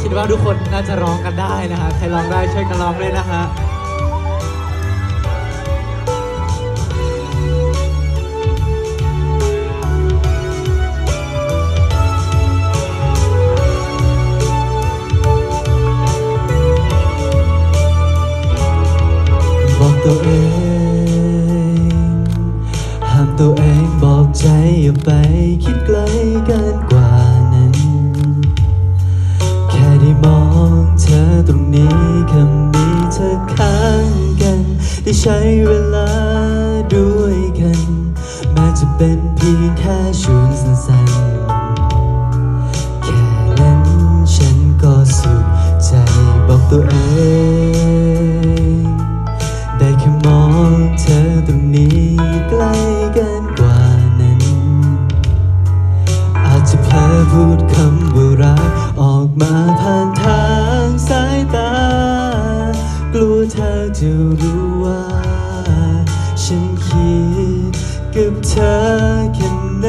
คิดว่าทุกคนน่าจะร้องกันได้นะฮะใครร้องได้ช่วยกันร้องด้วยนะฮะบอกตัวเองห้ามตัวเองบอกใจอย่าไปคิดไกลเกินกว่า ได้ใช้เวลาด้วยกัน แม้จะเป็นเพียงแค่ช่วงสั้นๆ แค่นั้นฉันก็สุขใจบอกตัวเอง เธอจะรู้ว่า ฉันคิดกับเธอแค่ไหน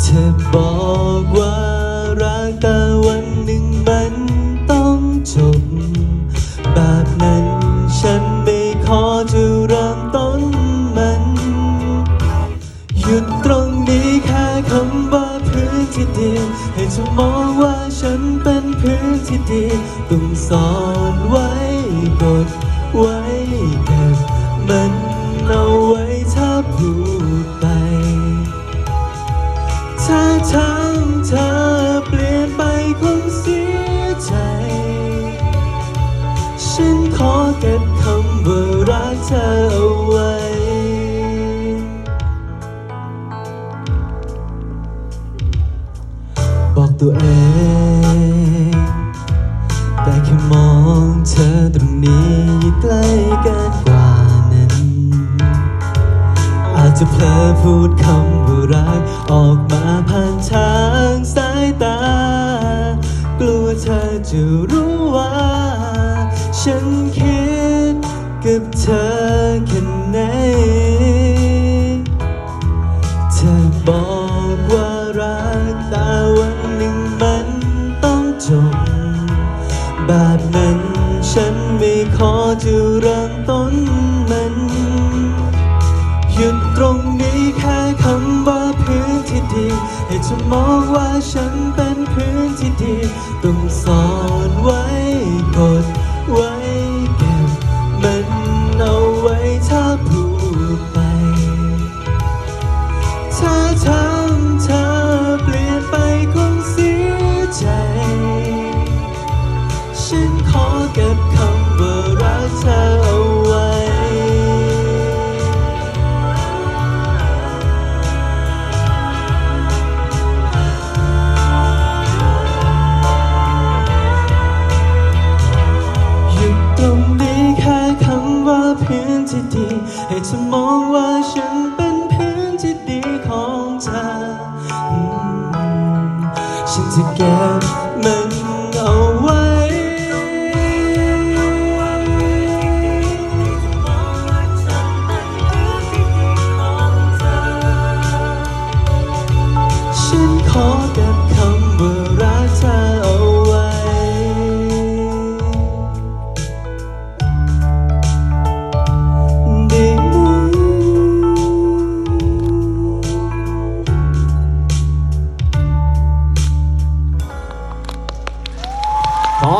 เธอบอกว่ารักแต่วันหนึ่งมันต้องจบ แบบนั้นฉันไม่ขอจะเริ่มต้นมัน หยุดตรงนี้แค่คำว่าพื้นที่เดียวให้เธอมองว่าฉันเป็น พื้นที่ดีต้องสอนไว้กดไว้เก็บมันเอาไว้ถ้าพูดไป ถ้าทางเธอเปลี่ยนไปคงเสียใจ ฉันขอเก็บคำว่ารักเธอเอาไว้บอกตัวเอง จะเผลอพูดคำว่ารัก ออกมาผ่านทางสายตา กลัวเธอจะรู้ว่า ฉันคิดกับเธอแค่ไหนเธอบอกว่ารักแต่วันหนึ่งมันต้องจบ แบบนั้นฉันไม่ขอจะ มองว่าฉันเป็นพื้นที่ดี ต้องส ฉั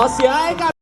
ขอเสียงให้กับ